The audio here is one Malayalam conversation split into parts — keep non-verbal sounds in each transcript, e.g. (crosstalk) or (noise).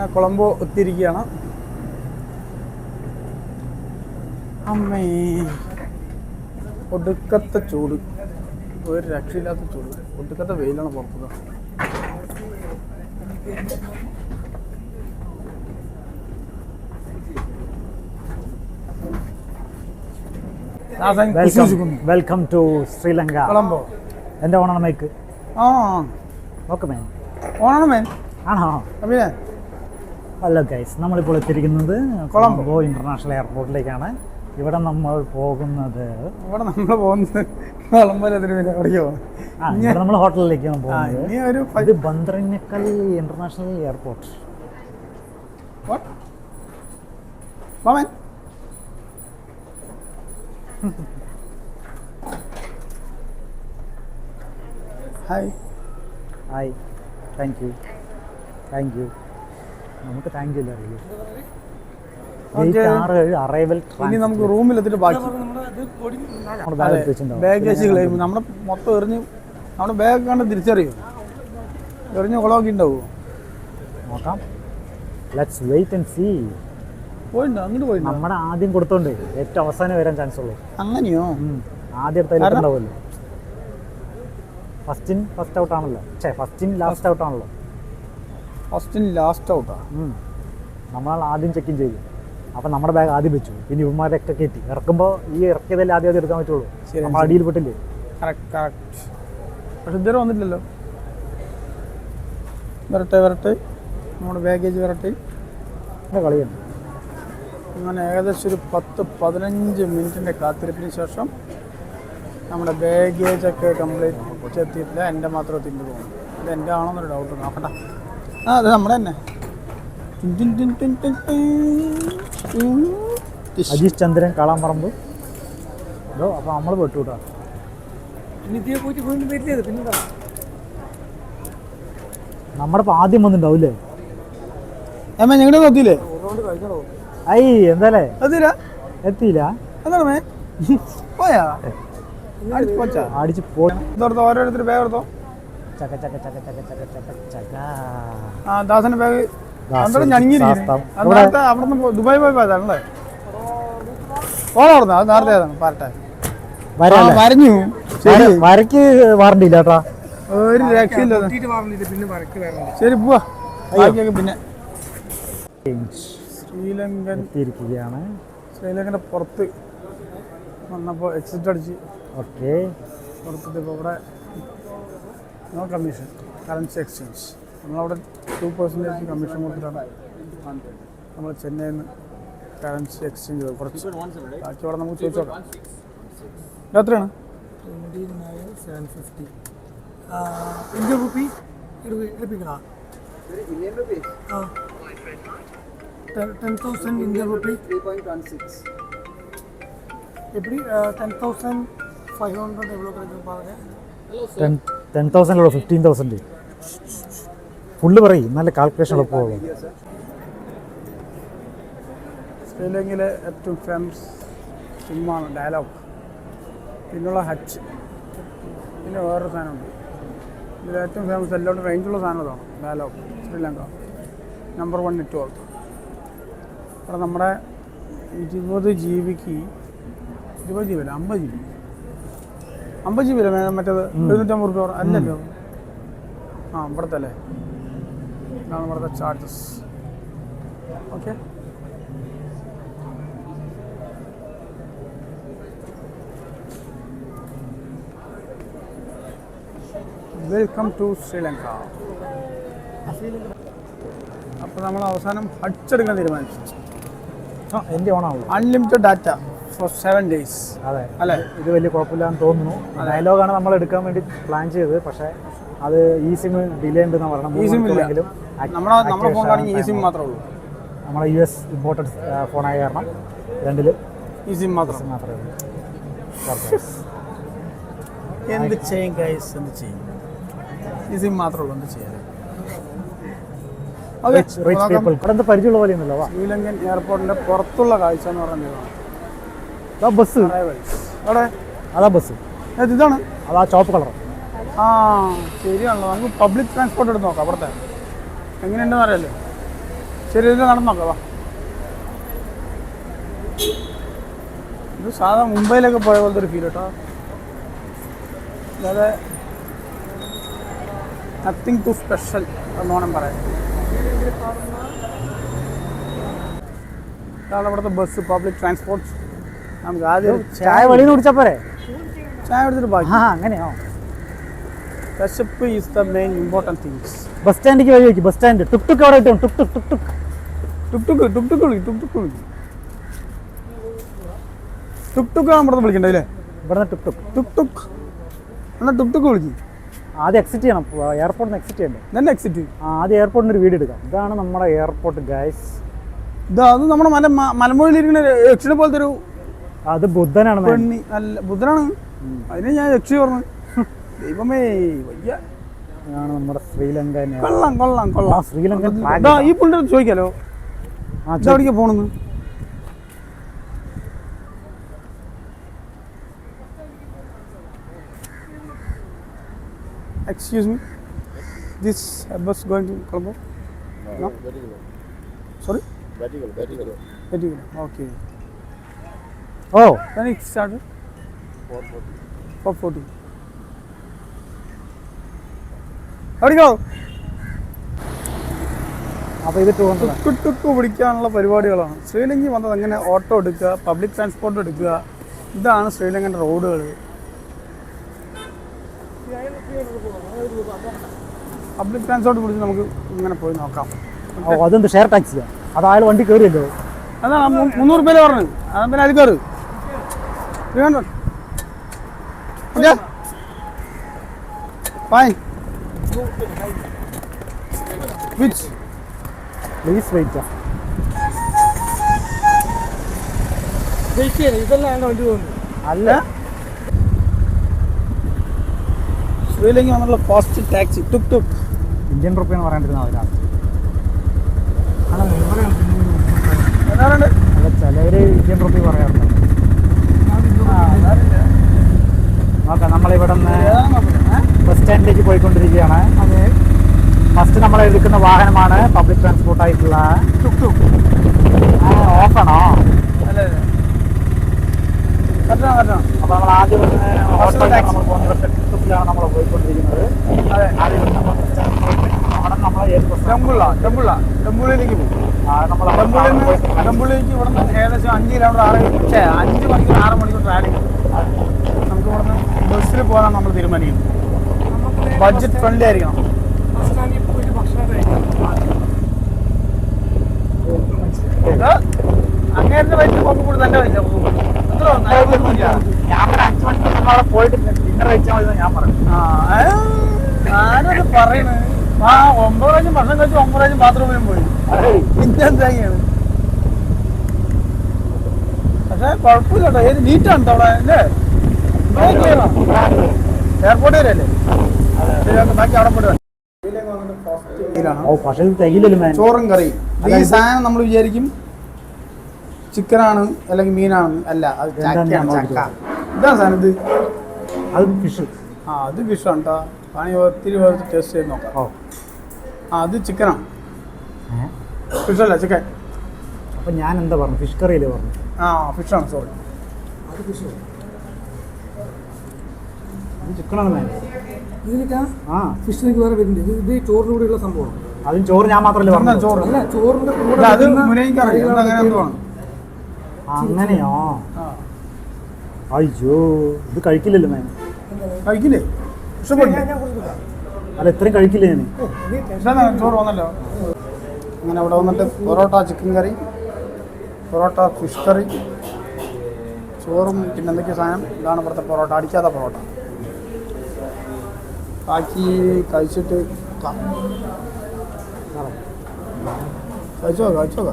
അങ്ങനെ കൊളംബോ എത്തിയിരിക്കുകയാണ് അമ്മേ. ഒടുക്കത്തെ ചൂട്. ഒരു രക്ഷയില്ലാത്ത ചൂട്. ഒടുക്കത്തെ വെയിലാണ് പുറത്തത് വെൽക്കം ടു ശ്രീലങ്ക. കൊളംബോ എന്റെ ഓണാണ് മൈക്ക് ആ. ഓക്കെ മേൻ ഓണാണ് മേൻ ആണോ? ഹലോ ഗൈസ് നമ്മളിപ്പോൾ എത്തിയിരിക്കുന്നത് കൊളംബോ. ഇന്റർനാഷണൽ എയർപോർട്ടിലേക്കാണ് ഇവിടെ നമ്മൾ പോകുന്നത് ഇവിടെ നമ്മൾ പോകുന്നത് ആ ഇവിടെ നമ്മൾ ഹോട്ടലിലേക്കാണ് പോകുന്നത്. ഇത് Bandaranaike international airport. Hi hi thank you thank you നമുക്ക് താങ്ക് യു ഇനി നമുക്ക് ബാക്കി ബാഗ് എടുത്ത് വെച്ചിട്ടുണ്ടാവും. ബാഗേജ് ക്ലെയിം നമ്മുടെ മൊത്തം എറിഞ്ഞ് നമ്മുടെ ബാഗ് കണ്ട് തിരിച്ചറിയും? എറിഞ്ഞ് കുളമൊക്കെ ഉണ്ടാവുമോ നോക്കാം. ലെറ്റ്സ് വെയിറ്റ് ആൻഡ് സീ പോയിണ്ടോ? അങ്ങോട്ട് പോയി നമ്മുടെ ആദ്യം കൊടുത്തോണ്ട് ഏറ്റവും അവസാനം വരാൻ ചാൻസ് ഉള്ളൂ. അങ്ങനെയോ? ആദ്യം എടുത്താൽ കാരണം? ഉണ്ടാവുമല്ലോ ഫസ്റ്റ് ഇൻ ഫസ്റ്റ് ഔട്ട് ആണല്ലോ. ഛേ ഫസ്റ്റ് ഇൻ ലാസ്റ്റ് ഔട്ട് ആണല്ലോ. ഫസ്റ്റിന് ലാസ്റ്റ് ഔട്ടാണ് നമ്മൾ ആദ്യം ചെക്ക് ഇൻ ചെയ്തു അപ്പം നമ്മുടെ ബാഗ് ആദ്യം വെച്ചു. ഇനി ഇവന്മാരൊക്കെ കയറ്റി ഇറക്കുമ്പോൾ ഈ ഇറക്കിയതല്ലേ ആദ്യം ആദ്യം എടുക്കാൻ പറ്റുള്ളൂ. നമ്മൾ അടിയിൽ പെട്ടില്ലേ? കറക്റ്റ് കറക്റ്റ് പക്ഷെ ഇതുവരെ വന്നിട്ടില്ലല്ലോ. വരട്ടെ വരട്ടെ. നമ്മുടെ ബാഗേജ് വരട്ടെ. എന്റെ കളിയാണ്. അങ്ങനെ ഏകദേശം ഒരു പത്ത് പതിനഞ്ച് മിനിറ്റിന്റെ കാത്തിരിപ്പിന് ശേഷം നമ്മുടെ ബാഗേജ് ഒക്കെ കംപ്ലീറ്റ് എത്തിയിട്ടില്ല എന്റെ മാത്രം തിന്നു പോകുന്നു. അത് എന്റെ ആണോന്നൊരു ഡൗട്ട് നോക്കണ്ട ആ അത് നമ്മുടെ തന്നെ. ടിൻ ടിൻ ടിൻ ടിൻ ടിൻ. ടിൻ. ഇഷ്. അജീഷ് ചന്ദ്രൻ കാളാമ്പറമ്പ്. അതോ അപ്പോൾ നമ്മൾ പെട്ടു കേട്ടോ. നമ്മുടെ ഇപ്പം ആദ്യം വന്നിട്ടുണ്ടാവില്ലേ ഞങ്ങളുടെ എത്തിയില്ലേ? ഐ എന്താലേ? എത്തിയില്ല. എത്തിയില്ല. എന്താണ് പോയാ? അടിച്ചു പോച്ചാ അടിച്ച് പോ ഇതോർത്തോ ഓരോരുത്തർ ആ ദാസന്റെ ബാഗ്. ദുബായ് പോയി അത് നേരത്തെ പാരട്ടെ വരാല്ലേ വരഞ്ഞു. ശരി വര- വരയ്ക്ക് വാറണ്ടി ഇല്ല കേട്ടോ. ഒരു രക്ഷയില്ല ശരി പോവാ. ബാക്കിയൊക്കെ പിന്നെ. ശ്രീലങ്കൻ എത്തിയിരിക്കുകയാണ്. ശ്രീലങ്കന്റെ പുറത്ത് വന്നപ്പോൾ എക്സിറ്റ് അടിച്ച്. ഓക്കെ പുറത്തിട്ട് ഇപ്പോൾ ഇവിടെ നോ കമ്മീഷൻ കറൻസി എക്സ്ചേഞ്ച് നമ്മളവിടെ ടു പെർസെൻറ്റേജ് കമ്മീഷൻ കൊടുത്തിട്ടാണ് നമ്മൾ ചെന്നൈയിൽ നിന്ന് കറൻസി എക്സ്ചേഞ്ച് ചെയ്തത് കുറച്ച് ബാക്കി അവിടെ നമുക്ക് ചോദിച്ചു നോക്കാം ഇത് എത്രയാണ് Indian rupee എടുപ്പിക്കണ ten thousand Indian rupee எப்படி டென் தௌசண்ட் ஃபைவ் ஹண்ட்ரட் எவ்வளோ கிடைக்கும் பாருங்க ടെൻ തൗസൻഡ് ഉള്ളൂ ഫിഫ്റ്റീൻ തൗസൻഡ് ഫുള്ള് പറയും നല്ല കാൽക്കുലേഷൻ എളുപ്പമുള്ളൂ. ശ്രീലങ്കയിലെ ഏറ്റവും ഫേമസ് സിനിമയാണ് ഡയലോഗ് പിന്നുള്ള ഹച്ച് പിന്നെ വേറൊരു സാധനമുണ്ട്. ഇതിൽ ഏറ്റവും ഫേമസ് എല്ലാവരും റേഞ്ചുള്ള സാധനം ഇതാണ് Dialog Sri Lanka. Number one network അവിടെ നമ്മുടെ ഇരുപത് ജി ബിക്ക് ഇരുപത് ജി ബി അല്ല അമ്പത് ജി ബി അമ്പത് ജി ബി അല്ലേ? മറ്റേത്? എഴുന്നൂറ്റമ്പത് റുപ്യ അല്ലല്ലോ. ആ ഇവിടുത്തെ അല്ലേ ഇതാണ് ഇവിടുത്തെ charges okay welcome to Sri Lanka അപ്പോൾ നമ്മൾ അവസാനം ഹഡ്സ് എടുക്കാൻ തീരുമാനിച്ചു. ആ എന്റെ ഓണാവുള്ളൂ unlimited data for seven days അതെ. അല്ലേ? ഇത് വലിയ കുഴപ്പമില്ലാന്ന് തോന്നുന്നു. ഡയലോഗാണ് നമ്മൾ എടുക്കാൻ വേണ്ടി പ്ലാൻ ചെയ്തത്. പക്ഷേ അത് ഈ സിം ഡിലേ ഉണ്ടെന്ന് പറയണം ഈ സിം ഇല്ലെങ്കിലും നമ്മുടെ നമ്മുടെ ഫോൺ ആണെങ്കിൽ ഈ സിം മാത്രമേ ഉള്ളൂ. നമ്മളെ യു എസ് ഇമ്പോർട്ടഡ് ഫോണായ കാരണം രണ്ടിൽ ഈ സിം മാത്രം. (laughs) മാത്രമേ ഉള്ളൂ. എന്ത് ചെയ്യും ഗൈസ് എന്ത് ചെയ്യും? ഈ സിം മാത്രമേ ഉള്ളൂ. എന്ത് ചെയ്യാൻ ശ്രീലങ്കൻ എയർപോർട്ടിന്റെ പുറത്തുള്ള കാഴ്ച എന്ന് പറഞ്ഞതാണ് ബസ് അവിടെ? അതാ ബസ് ഇതാണ്? അതാ ചോപ്പ് കളർ ആ ശരിയാണല്ലോ. നമുക്ക് പബ്ലിക് ട്രാൻസ്പോർട്ട് എടുത്ത് നോക്കാം അവിടുത്തെ. എങ്ങനെയുണ്ടെന്ന് അറിയാലോ. ശരി ഇത് നടന്നോക്കാം വാ. ഇത് സാധാ മുംബൈയിലൊക്കെ പോയ പോലത്തെ ഒരു ഫീൽ കേട്ടോ. അല്ലാതെ നത്തിങ് ടു സ്പെഷ്യൽ എന്നോണം പറയാം ഇതാണ് ഇവിടുത്തെ ബസ് പബ്ലിക് ട്രാൻസ്പോർട്ട് നമുക്ക് ആദ്യം ചായ വെളിയിൽ നിന്ന് കുടിച്ചാൽ പോരെ? ചായ എടുത്തിട്ട് ബാക്കി. ആ അങ്ങനെയോ? വിശപ്പ് is the main important things bus സ്റ്റാൻഡിലേക്ക് വഴി വയ്ക്കും ബസ് സ്റ്റാൻഡ് ടുക് ടുക്ക് അവിടെ ഇട്ടു tuk tuk tuk tuk tuk tuk tuk tuk വിളി ടുക് ടുക്ക് വിളി. ടുക് ടുക്ക് നമ്മുടെ വിളിക്കണ്ടേ അല്ലേ? ഇവിടുന്ന് ടുക് ടുക് ടുക് ടുക്ക് എന്നാൽ ടുക് ടുക്ക് വിളിക്കും. ആദ്യം എക്സിറ്റ് ചെയ്യണം. എയർപോർട്ടിൽ നിന്ന് എക്സിറ്റ് ചെയ്യണ്ടേ? തന്നെ എക്സിറ്റ് ആദ്യം എയർപോർട്ടിന് ഒരു വീഡിയോ എടുക്കാം. ഇതാണ് നമ്മുടെ എയർപോർട്ട് ഗൈസ് ഇത് അത് നമ്മുടെ മല മ- മലമുകളിലിരിക്കുന്ന യക്ഷിനെ പോലത്തെ ഒരു അത് ബുദ്ധനാണ്. പെണ്ണി അല്ല ബുദ്ധനാണ്. അതിനെ ഞാൻ രക്ഷ പറഞ്ഞു. ദൈവമേ വയ്യ. നമ്മുടെ ശ്രീലങ്ക കൊള്ളാം കൊള്ളാം കൊള്ളാം. ശ്രീലങ്ക ഈ പുള്ളിയുടെ ചോദിക്കാലോ? അവിടേക്ക് പോണെന്ന്. Excuse me this bus going to Colombo sorry Sorry? ഓ. When it started? 440. എവിടേക്കോ അപ്പോൾ ഇത് ടൂ ഹൺഡ്രഡ് ടുക്ക് ടുക്ക് പിടിക്കാനുള്ള പരിപാടികളാണ്. ശ്രീലങ്കയിൽ വന്നത് അങ്ങനെ ഓട്ടോ എടുക്കുക പബ്ലിക് ട്രാൻസ്പോർട്ട് എടുക്കുക ഇതാണ് ശ്രീലങ്കന്റെ റോഡുകൾ പബ്ലിക് ട്രാൻസ്പോർട്ട് പിടിച്ച് നമുക്ക് ഇങ്ങനെ പോയി നോക്കാം. ഓ അതെന്ത് ഷെയർ ടാക്സിയാണ് അത് അയാൾ വണ്ടി കയറിയല്ലോ അതാണ് മുന്നൂറ് രൂപയിൽ പറഞ്ഞത്. അതെന്തായാലും അത് കയറ് three hundred okay fine which please wait wait ചെയ്യണം ഇതെല്ലാം വണ്ടി പോകുന്നത് അല്ല Sri Lanka വന്നുള്ള fast taxi tuk tuk Indian rupee എന്ന് പറയാണ്ടിരുന്ന അവരാ അല്ല ചിലവര് ഇന്ത്യൻ റുപ്പി പറയാറുണ്ട് നോക്കാം നമ്മളിവിടെ നിന്ന് സ്റ്റാൻഡിലേക്ക് പോയിക്കൊണ്ടിരിക്കുകയാണ്. അതെ ഫസ്റ്റ് നമ്മൾ എടുക്കുന്ന വാഹനമാണ് പബ്ലിക് ട്രാൻസ്പോർട്ട് ആയിട്ടുള്ള ഓഫാണോ അല്ലേ? കറക്റ്റാണ് കറക്റ്റാണ് അപ്പോൾ നമ്മൾ ആദ്യം ഇവിടുന്ന് ഓട്ടോ taxi. നമ്മൾ പോകുന്നത് ടെക്നിക്കലാണ് നമ്മൾ പോയിക്കൊണ്ടിരിക്കുന്നത്. അതെ. ആദ്യം ഇവിടുന്ന് ബസ് സ്റ്റാൻഡിൽ പോയിട്ട് അവിടെ നമ്മൾ ഏത് ബസ് ടെമ്പിള ടെമ്പിള ടെമ്പിളിലേക്ക് പോകും. നമ്മൾ ടെമ്പിളിൽ നിന്ന് ടെമ്പിളിലേക്ക് ഇവിടെ നിന്ന് ഏകദേശം അഞ്ച് കിലോമീറ്റർ ആറ് അഞ്ച് മണിക്കൂർ ആറ് മണിക്കൂർ ട്രാവലിംഗ് നമുക്ക് ഇവിടെ നിന്ന് ബസ്സിൽ പോകാൻ നമ്മൾ തീരുമാനിക്കുന്നത്. ബഡ്ജറ്റ് ഫ്രണ്ട്ലി ആയിരിക്കണം. അങ്ങേരുടെ പൈസ പോകുമ്പോൾ കൂടി തന്നെ പൈസ പോകും. ഞാൻ പോയിട്ട് ഡിന്നർ കഴിച്ചാൽ മതി ഞാൻ പറഞ്ഞു ഞാനത് പറയണേ. ആ ഒമ്പത് പ്രാവശ്യം ഭക്ഷണം കഴിച്ച് ഒമ്പത് പ്രാവശ്യം ബാത്റൂമിലും പോയി. പിന്നെ പക്ഷേ കുഴപ്പമില്ല കേട്ടോ. ഏത് നീറ്റാണ് കേട്ടോ അവിടെ അല്ലേ? എയർപോർട്ട് വരെ അല്ലേ? ചോറും കറി ഈ സാധനം നമ്മൾ വിചാരിക്കും ചിക്കനാണ് അല്ലെങ്കിൽ മീനാണ്. അല്ല അത് ചക്കയാണ് ചക്ക ഇതാണ് സാധനം ഇത്. അത് ഫിഷ് ആ അത് ഫിഷാണ് കേട്ടോ പണി ഒത്തിരി പേർക്ക് ടേസ്റ്റ് ചെയ്ത് നോക്കാം. ആ അത് ചിക്കനാണ്? ഫിഷല്ല ചിക്കൻ. അപ്പൊ ഞാൻ എന്താ പറഞ്ഞു? ഫിഷ് കറിയിൽ പറഞ്ഞു ആ ഫിഷാണ് സോറി ഇത് ചിക്കനാണ് മാൻ ഇതിനൊക്കെ ആ. ഫിഷിനൊക്കെ വേറെ വരുന്നുണ്ട്. ഇത് ഇത് ചോറിന്റെ കൂടെയുള്ള സംഭവമാണ്. അതും ചോറ് ഞാൻ മാത്രമല്ലേ പറഞ്ഞു ചോറ്? അല്ല ചോറിന്റെ കൂടെ അത് അങ്ങനെയോ? അയ്യോ ഇത് കഴിക്കില്ലല്ലോ കഴിക്കില്ലേ? ഞാൻ കൊടുത്തില്ല. അല്ല ഇത്രയും കഴിക്കില്ല ഞാൻ ചോറ് വന്നല്ലോ. അങ്ങനെ അവിടെ വന്നിട്ട് parotta chicken curry parotta fish curry ചോറും പിന്നെ എന്തൊക്കെയാ സാധനം? ഇതാണ് ഇവിടുത്തെ പൊറോട്ട അടിക്കാത്ത പൊറോട്ട. ബാക്കി കഴിച്ചിട്ട് ക- കഴിച്ചോ കഴിച്ചോ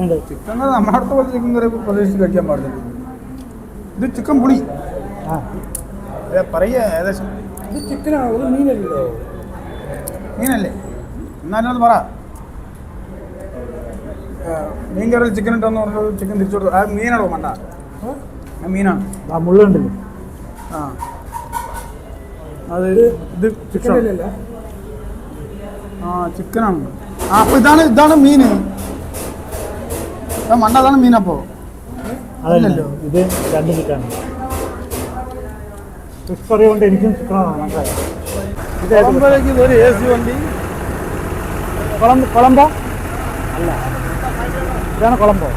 ഉണ്ട്. ചിക്കൻ നമ്മുടെ അടുത്ത് പോലെ ചിക്കൻ കറി പ്രതീക്ഷിച്ച് കഴിക്കാൻ പാടില്ല. ഇത് ചിക്കൻ പുളി. ആ. പറയുക ഏകദേശം. ഇത് ചിക്കനാണ്? ഇത് മീനല്ലോ മീനല്ലേ? എന്നാലും അത് പറ. ആ, മീൻ കറി ചിക്കൻ ഇട്ടെന്ന് പറഞ്ഞത് ചിക്കൻ തിരിച്ചു കൊടുത്തു? ആ മീനാണോ മണ്ട? മീനാണ്. ആ മുള്ളുണ്ടല്ലോ. ആ. അത് ഇത് ചിക്കൻ ആ ചിക്കനാണ്. ആ അപ്പോൾ ഇതാണ് ഇതാണ് മീൻ ആ മണ്ട അതാണ് മീൻ അപ്പോൾ അതല്ലല്ലോ ഇത് രണ്ട് ചിക്കനാണ് ഫിഷ് കറി കൊണ്ട് എനിക്കും ചിക്കനാണ് മനസ്സിലായി ഇത് ഏത് കുളമ്പലേക്ക് ഒരു എ സി വണ്ടി കുളമ്പ് കുളമ്പോ അല്ല ഇതാണ് കുളമ്പോ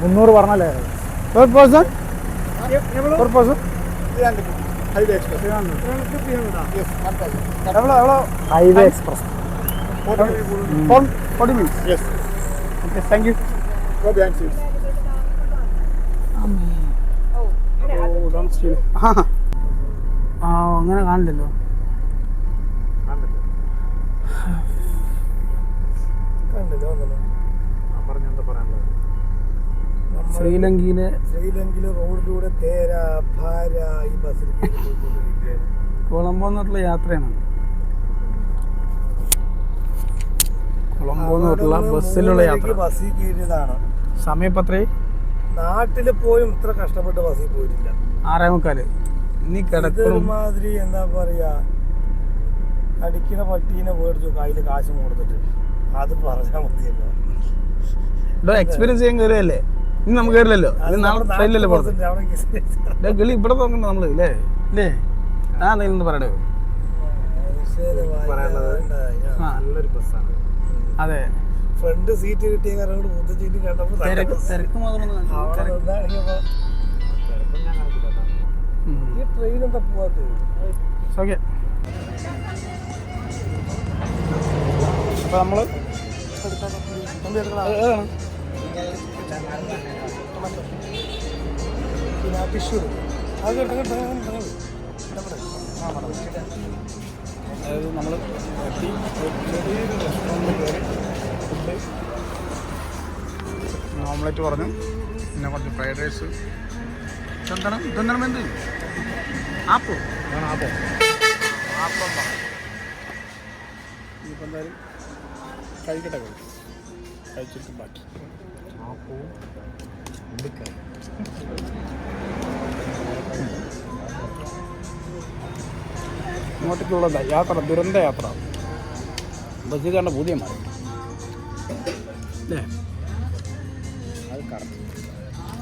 മുന്നൂറ് പറഞ്ഞല്ലേ per person highway express. Highway express. Yes (laughs) ആ അങ്ങനെ കാണില്ലല്ലോ. കാണില്ലല്ലോ (sighs) പറഞ്ഞു പറയാനുള്ളത്? ശ്രീലങ്കയിലെ ശ്രീലങ്കയിലെ റോഡിലൂടെ തേര ഭാര ഈ ബസ്സിൽ കൊളംബോ എന്നുള്ള യാത്രയാണ്. കൊളംബോ എന്നുള്ള ബസ്സിലുള്ള യാത്ര. ബസ്സിൽ കയറിയതാണ്. സമയപ്പത്രേ? നാട്ടിൽ പോയും ഇത്ര കഷ്ടപ്പെട്ട് ബസ്സിൽ പോയിട്ടില്ല. ആറേ മുക്കാൽ ഇനി കിടക്കണം. ഇതൊരുമാതിരി എന്താ പറയാ കടിക്കുന്ന പട്ടീനെ മേടിച്ചു കയ്യിൽ കാശും കൊടുത്തിട്ട്. അത് പറഞ്ഞാൽ മതിയല്ലോ. എക്സ്പീരിയൻസ് ചെയ്യാൻ കയറിയല്ലേ ഇനി നമുക്ക് കയറില്ലല്ലോ നാളെ പുറത്ത്. ഗളി ഇവിടെ നോക്കണ്ട നമ്മൾ അല്ലേ അല്ലേ ആ എന്തെങ്കിലും പറയടേ. നല്ലൊരു ബസ്സാണ്. അതെ. ഫ്രണ്ട് സീറ്റ് കിട്ടിയ കാരണം മൂത്ത സീറ്റ് കണ്ടപ്പോൾ തിരക്ക് മാത്രം. ഈ ട്രെയിൻ എന്താ പോവാത്തത് ഏതാണ്? പിന്നെ ടിഷ്യൂ അത് അതായത് നമ്മൾ എത്തി ചെറിയൊരു റെസ്റ്റോറന്റ് കയറി ഫുഡ് ഓംലെറ്റ് പറഞ്ഞു. പിന്നെ കുറച്ച് ഫ്രൈഡ് റൈസ് ചന്ദനം ചന്ദനം എന്ത് ആപ്പോ ആപ്പോ ആപ്പം ഇനിയിപ്പോൾ എന്തായാലും കഴിക്കട്ടെ കഴിക്കും കഴിച്ചിട്ട് ബാക്കി. ആപ്പോ ഉള്ളിക്കറി. ഇങ്ങോട്ടേക്കുള്ള യാത്ര ദുരന്ത യാത്ര. ബസ്സിൽ കണ്ട പുതിയ മാറി അല്ലേ